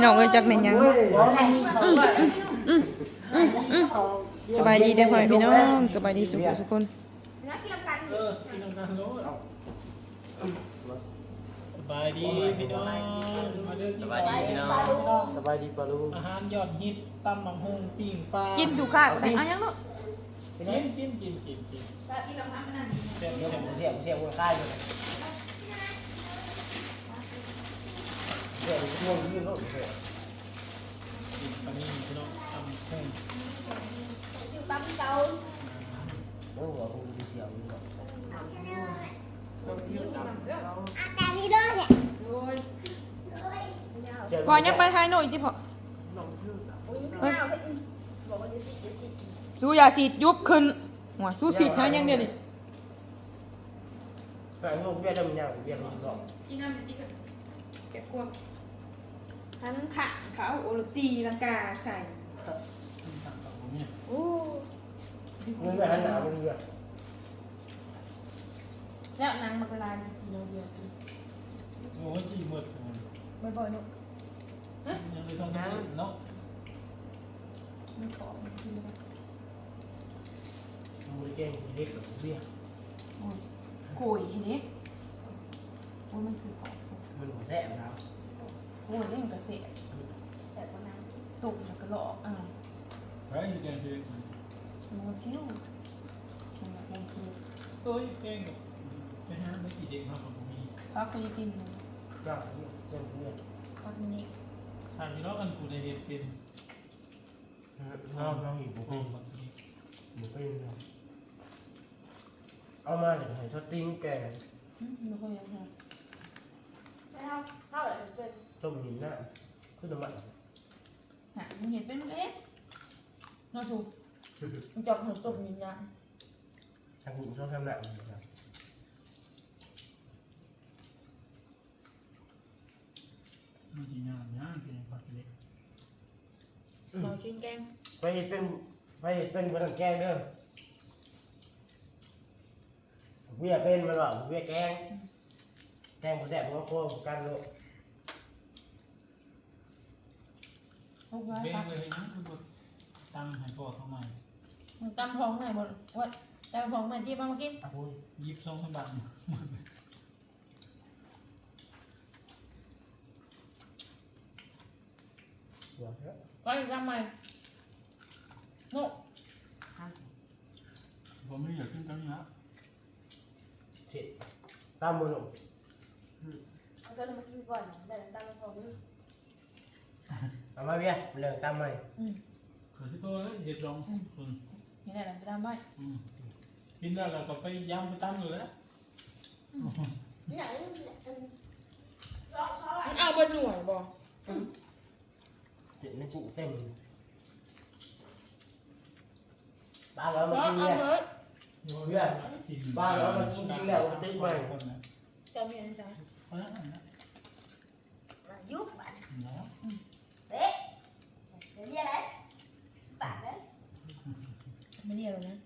พี่น้องเอ้ยจักแม่นหยังสบายดีเด้อพ่อแม่พี่น้องสบายดีสุขสุขคนสบายดีพี่น้องสบายดีพี่น้องสบายดีปะลุงอาหารยอดฮิตตำบักหุ่งปิ้งปลากินดูค่ะใส่เอายังเนาะกินกินกินกินกินแซ่บเสียงแซ่บเสียงเสียงคนใกล้เลยเสียงช่วงนี้รถเสีย กินปลานิ่มพี่น้องตำบักหุ่งโอ้โหคุณเสียงนี่พอยังไปทายหน่อยที่พอเฮ้ยสู้อย่าสีดยุบขึ้นหัวสู้สีดหายังเดียวนี่แฟนลูกเบี้ยจะมีอย่างเบี้ยที่สองกินน้ำมันติ๊กเก็บควบ ทั้งขาเขาโอลตีลังกาใส่ตำบักหุ่งเนี่ยโอ้เงินแบบนั้นหนาเป็นเบี้ยแล้วนางมักลายกินเดียอะโอ้ยจีหมดๆบ่อยๆเนาะยังไม่ต้องซื้อเนาะไม่ขอมันกินเลยมือเก่งเล็กกับเบี้ยโอ้ยโกยทีนี้โอ้ยมันคือของมันหัวแซ่บนะโอ้ยนี่มันกระเสียแต่ว่าน้ำตุ่มแล้วก็หลอกอ้าวเฮ้ยแกงคือมันก็คิ้วมันแบบมันคือเอ้ยแกงกับไปหาไม่กี่เด็กมาของผมมีพักก็จะกินอยู่จ้าเบี้ยเบี้ยเบี้ยพักนี้ทางพี่น้องกันกูในเฮ็ดเป็นน้องน้องหิวโอ้เป็นบางทีหมูเป็นเอามาเนี่ยให้ชดติ้งแกอืมไม่ค่อยอยากทานต้มหินหน้าขึ้นน้ำมันหามันเห็นเป็นเล็กน่าถูกมันจับหัวตุ่มอย่างเงี้ยทางคุณชอบทำหนักนะครับมันจีน่าย่างเป็นผักเล็กเรากินแกงไปเป็นไปเป็นพนักแกงเด้อเบี้ยเป็นมันหรอเบี้ยแกง แกงผู้แซ่บมันก็โค้งกันเลย ทุกไว้เบ้งครับเลยนะคือบดตั้งให้พ่อเข้ามามึงตำพองไหนบ่ว่าตำพองไหนที่มามากินอะพูดยิบสองพันบาทเดี๋ยวเถอะไปทำใหม่โน่ผมไม่อยากกินกันนะเจ็ดตามมือหนุ่มเอาตัวนี้มากินก่อนเดี๋ยวตั้งของนี่ เอามาเบี้ยเรื่องตามใหม่เกิดที่ตัวเลยเห็ดลองคนนี่แหละจะทำไว้กินแล้วเราก็ไปย่างไปตั้งเลยแล้วนี่ไหนซอสซอสอะไรมันเอาไปหน่วยบ่เจ็ดในกุเต็มบ้านเราก็มากินเอาเนี่ยเลยบ้านเรามันกินแล้วตึ้งไปจะมีอะไรใช่เพราะฉะนั้นนะมายุบบ้าน เนาะ เอ๊ะเดี๋ยวเรียกอะไรบ้านเลย ไม่เรียกหรอกนะ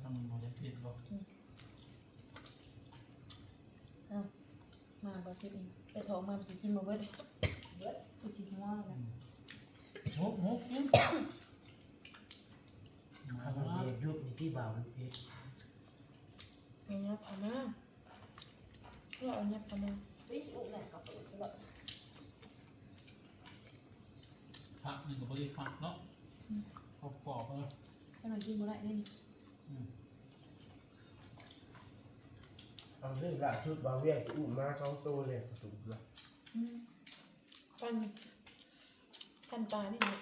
ทำมันจะติดบอกมาบ่คิดเองไปถอมาสิกินบ่เบิดเบิดกูสิหัวแล้วนะโหโหกินมาข้าวแล้วเบียร์ยุบในที่บ่าวมันเผ็ดเอาเนี้ยพอมาก็เอาเนี้ยพอมาวิสุเนี่ยกับปุ๋ยแบบผักนี่ก็บริผักเนาะกรอบกรอบเลยถ้าเรากินบ่ได้นี่เอาเรื่อ งกระชุดบ่าวเบี้ยอุ้มมาสองตัวเลยถูกเลยอืมฟันฟันปลานี่นะ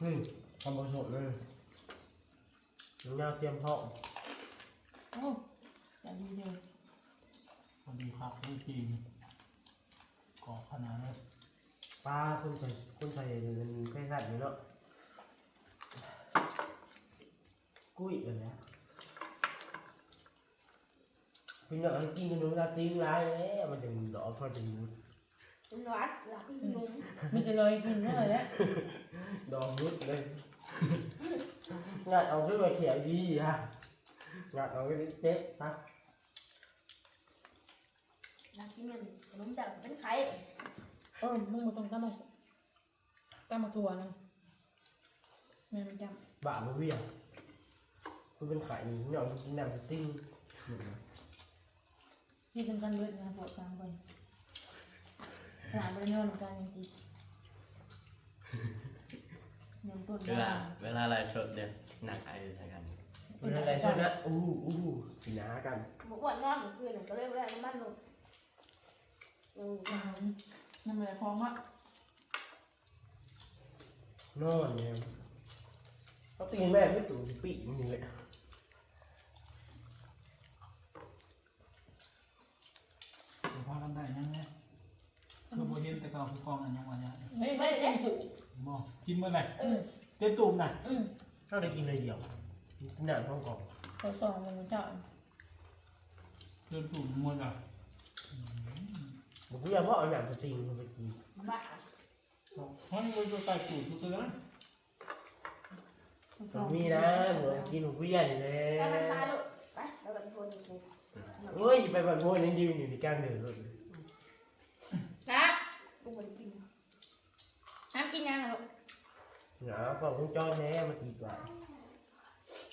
อืมทำผสมเลยน้ำยาเตรียมพร้อมโอ้แต่ดีเลยพอดีผักด้วยจริงกรอบขนาดนั้นปลาคนใส่คนใส่เป็นไก่สัตว์อยู่เนาะ กุ้ยเลยนะพี่น้องกินกันดูนะติ้งร้ายแล้วมันจะดอกทอดจะมูดเป็นหวานหลับนุ่มมันจะลอยกินได้เลยแหละดอกมุดเลยงัดเอาขึ้นมาเขียวดีฮะงัดเอาไปเจ๊ตักหลับที่มันขนมจากเป็นไข่อออมึงมาตรงตั้มมาตั้มมาทัวนะแม่มันจบะมันเวียง มันเป็นไข่เนี่ยมันกินน้ำสติ้งำที่สำคัญเลยนะปวดกลางคนหลานบริเวณการยังดียังต้นเวลาเวลาอะไรชดเนี่ยหนักไอ้ใช่กันเป็นอะไรใช่ไหมอู้อู้กินหนากันบอกว่านอนเมื่อคืนก็เลยไม่ได้น้ำมันลงอืมน้ำมันพองอะนอนเนี่ยเขาตีแม่ที่ตู่ปีกนี่เลย เดี๋ยวพากัน ได้ยังไงคือโบเห็นแต่เก่าคือกองอันยังวันนี้เฮ้ยไม่ได้ถูกบ่กินเมื่อไหร่เออเต้นตูมน่ะอืมเขาได้กินเลยเดียวกินหนาท้องกล่องเขาสอนมันเจ้าเต้นตูมมวยอะผมก็อยากว่าเอาหนังสติ้งมาไปกินบ้าห้อยมันจะใส่ตูดทุกตัวนะผมมีนะหนูกินหนูเวียนเลยถ้ามันตายลูกไปเราไปโทรดูกูเฮ้ยไปแบบโวยนั่นยืนอยู่ที่กลางเดินเลยนะ กูไม่กิน น้ำ กินยังอะลูกหนาก็คงจ้อยแน่มาตีกว่า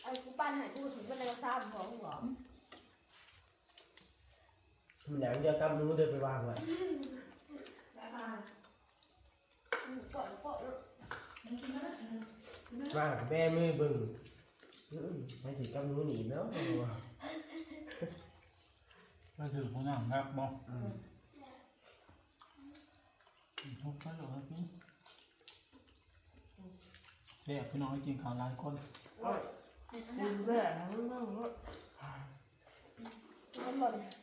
ไอ้กูปั้นให้กูถึงเป็นอะไรซ้ำของหรอหนังจะกำนู้นเดินไปวางไว้ได้มาก่อนก่อนวางกับแม่มือบึงไม่ถือกำนู้นหนีเนาะก็ถือของหนังครับบ่ทุกคนเลยพี่ เสียพี่น้องให้กินข้าวหลายคนกินแม่ทั้งนั้นมันหมด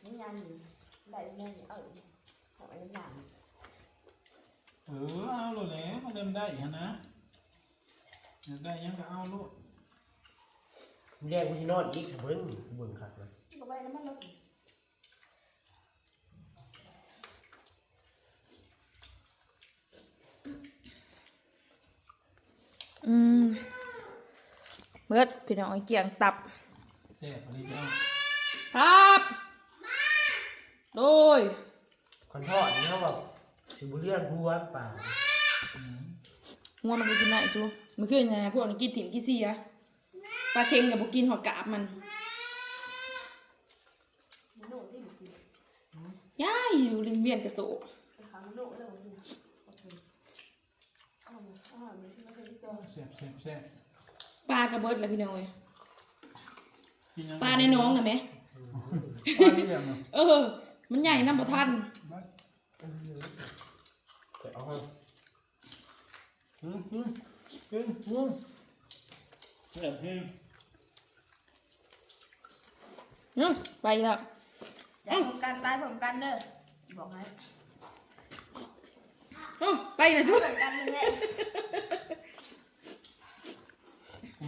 มันยันอยู่ได้แม่เออเอาไอ้ยันเออเอาเลยแหละมันเดินได้อีกนะอยากได้ยังก็เอาลูกเรียกพี่นอนอีกเบิ้งเบิ้งขัดเลยก็ไปน้ำมันลง เบิดพี่น้องไอ้เกียงตับเสียพอดีพี่น้องครับโดยคอนทอดนี่เขาแบบสิบุเรียนผู้วัดป่าอืมงัวมันก็กินได้ชูมันขึ้นไงพวกนี้กินถิ่นกินเสียปลาเค็งกับบุกินหอกกาบมันมันโน่ที่มันกินย่ายอยู่ริมเวียนกระโตกขังโน่แล้วมันโอเคเอาเอามันที่มันเคยเจอเสียบเสียบเสียบ ปลากระเบิดแล้วพี่น้องเอ้ยกินยังปลาในน้องนะแม่ปลาเลี้ยงเหรอเออ มันใหญ่น้ำบ่ทันไปเอาให้อืมอืมอืมอืมเสียบเฮงอืมไปแล้วอย่าผมกันตายผมกันเด้อบอกให้อืมไปแล้วชูผมกันนี่แหละกู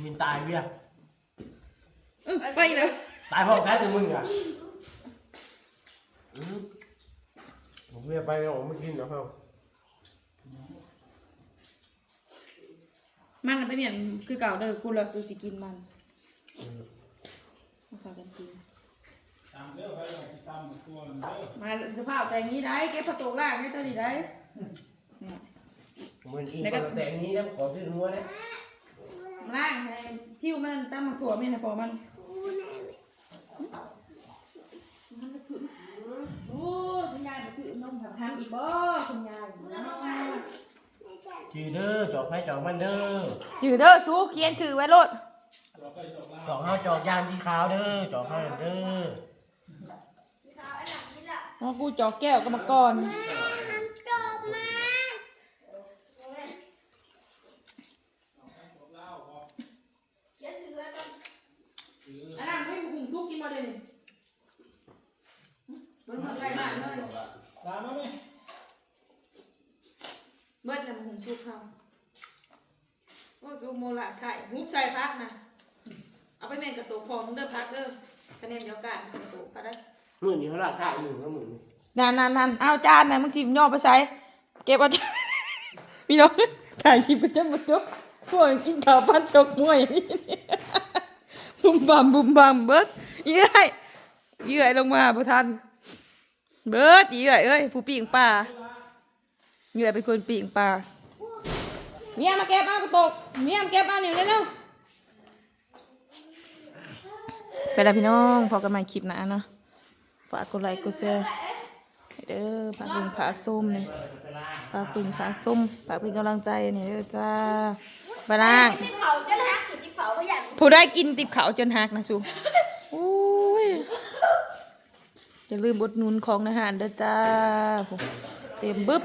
มินตายเบี้ยอืมไปแล้วตายพร้อมกันแต่มึงอะอืมผมเบี้ยไปแล้วผมไม่กินแล้วครับมันน่ะไปเปลี่ยนคือเก่าเด้อกูละสูสิกินมันมาฝากกันกินตามเด้อไปไปตามตัวมันเด้อมาสภาพแต่งนี้ได้เก็บผักตกล่างให้ตัวนี้ได้เนี่ยเหมือนอีกคนแต่อันนี้นะขอชื่อนัวนะ ล่างให้ทิวมันตั้งมาถั่วไม่นะพอมันโอ้คุณยายมาถือนมทำอีกบ่คุณยายชื่อเด้อจอกให้จอกมันเด้อชื่อเด้อสู้เขียนชื่อไว้โลดเราไปจบลาจอกห้าจอกยางที่ขาวเด้อจอกให้เด้อว่ากูจอกแก้วก็มาก่อน เขียนชื่อไว้ก่อน อันนั้นไม่หุงซุกกินมาเลยนี่มันเหมือนไก่บ้านเลย ตามมาไหม เบิดแล้วมันหุงซุกเขาโอ้ซุกโมละไข่ฮุบใส่พักนะเอาไปแม่งกระตุกพอมึงเด้อพักเด้อคะแนนเดียวกันกระตุกพักได้หมื่นนี่เท่าไหร่ค่าหมื่นก็หมื่นนั่นนั่นนั่นเอาจานนะมึงทิมย่อไปใส่เก็บเอาจานพี่น้องถ่ายคลิปกันจนหมดจบพวกกินข้าวปั้นจกมวยบุมบามบุมบามเบิดเยื่อยเยื่อยลงมาบ่ทันเบิดเยื่อยเอ้ยผู้ปีงป่าเหงื่อเป็นคนปีกปลา เมียมาเก็บเอากระตกเมียมาเก็บเอาหนึ่งเร็วๆไปแล้วพี่น้องพอกันใหม่คลิปหนะเนาะฝากกดไลค์กดแชร์ให้เด้อฝากเป็นฝากส้มนี่ฝากเป็นฝากส้มฝากเป็นกำลังใจนี่เด้อจ้าไปล่างที่เผาจะหักอยู่ที่เผาก็อย่างผู้ได้กินติบเขาจนหักนะสูโอ้ยอย่าลืมบดหนุนของอาหารเด้อจ้าผมเต็มบึ๊บ